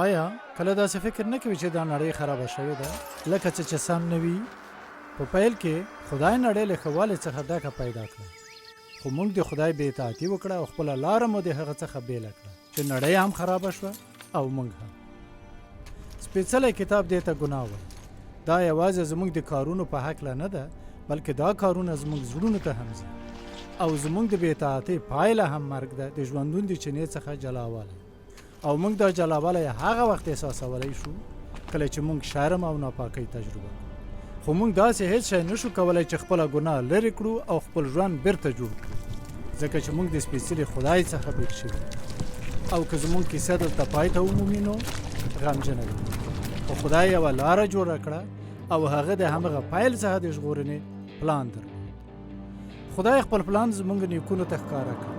آیا کله داسې فکر نه کوي چې دا نړۍ خرابه شوې ده؟ لکه څه چې سم نه وي؟ په پیل کې خدای نړۍ له ښهوالي څخه ډکه پیدا کړه. خو موږ د خدای بې اطاعتي وکړه او خپله لاره مو د هغه څخه بیله کړه چې نړۍ هم خرابه شوه او موږ هم. سپېڅلی کتاب دې ته ګناه وایي دا یوازې زموږ د کارونو په حکله نه ده بلکې دا کارونه زموږ زړونو ته هم ځي. او زموږ د بې اطاعتۍ پایله هم مرګ ده د ژوندون د چینې څخه جلاوالی او موږ دا جلاوالی هغه وخت احساسولی شو کله چې موږ شرم او ناپاکۍ تجربه کړو. خو موږ داسې هیڅ شی نشو کولی چې خپله ګناه لرې کړو او خپل ژوند بیرته جوړ کړو ځکه چې موږ د سپېڅلي خدای څخه بیل شوي. او که زموږ کیسه دلته پای ته ومومي نو غمجنه ده خو خدای یوه لاره جوړه کړه او هغه د همغه پیل څخه د ژغورنې پلان درلود. خدای خپل پلان زموږ نیکونو ته ښکاره کړ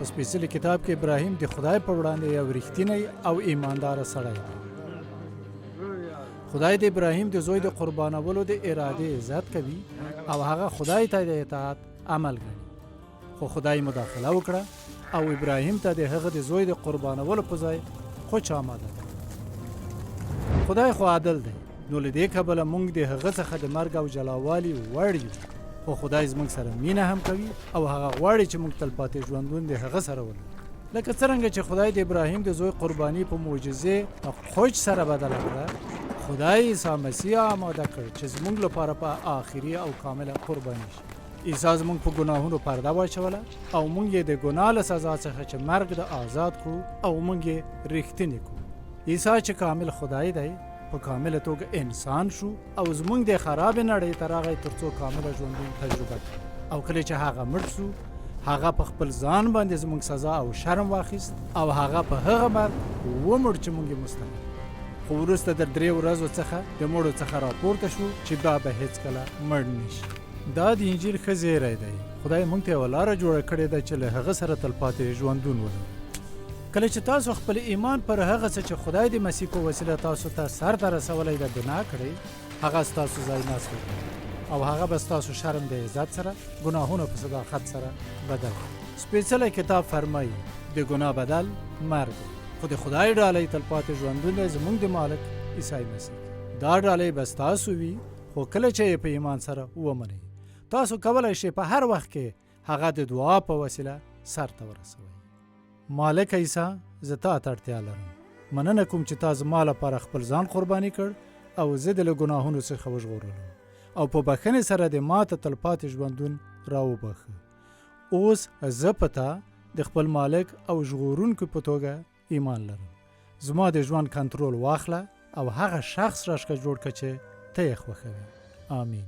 په سپېڅلي کتاب کې ابراهیم د خدای په وړاندې یو رښتینی او ایماندار سړی خدای د ابراهیم د زوی د قربانولو د اراده عزت کوي او هغه خدای ته د اطاعت عمل کوي. خو خدای مداخله وکړه او ابراهیم ته د هغه د زوی د قربانولو په ځای خو چا آماده خدای خو عادل دی نو له دې کبله موږ د هغه څخه د مرګ او جلاوالي وړ یو خو خدای زموږ سره مینه هم کوي او هغه غواړي چې موږ تلپاتې ژوندون د هغه سره ولرو. لکه څرنګه چې خدای د ابراهیم د زوی قرباني په معجزې او خوش سره بدله کړه خدای عیسی مسیح آماده کړ چې زموږ لپاره په آخري او کامله قرباني شي. عیسی زموږ په ګناهونو پرده واچوله او موږ یې د ګناه له سزا څخه چې مرګ د آزاد کړو او موږ یې رښتینی کړو. عیسی چې کامل خدای دی په کامله توګه انسان شو او زمونږ د خراب نړۍ ته راغی ترڅو کامله ژوندون تجربه کړو او کله چې هغه مړ شو هغه په خپل ځان باندې زموږ سزا او شرم واخیست او هغه په هغه مرګ ومړ چې موږ یې مستحق. خو وروسته د درې ورځو څخه د مړو څخه راپورته شو چې دا به هیڅکله مړ نشي دا د انجیل ښه زیری دی. خدای موږ ته یوه لاره جوړه کړې ده چې له هغه سره تلپاتې ژوندون ولرو کله چې تاسو خپل ایمان پر هغه څه چې خدای د مسیح په وسیله تاسو ته سر ته رسولی ده بنا کړئ. هغه ستاسو ځای ناست او هغه به ستاسو شرم د عزت سره ګناهونه په صداقت سره بدل سپېڅلی کتاب فرمایي د ګناه بدل مرګ خو د خدای ډالۍ تلپاتې ژوندون دی زموږ د مالک عیسی مسیح. دا ډالۍ به ستاسو وي خو کله چې په ایمان سره ومنئ. تاسو کولی شئ په هر وخت کې هغه د دعا په وسیله سر ته ورسوئ مالک عیسی زه تا ته اړتیا لرم. مننه کوم چې تا زما لپاره خپل ځان قرباني کړ او زه د له ګناهونو څخه وژغورلم. او په بخښنې سره د ما ته تلپاتې ژوندون راوبخه اوس زه په تا د خپل مالک او ژغورونکو په توګه ایمان لرم. زما د ژوند کنټرول واخله او هغه شخص راشکه جوړ کړه چې ته یې خوښوې. آمین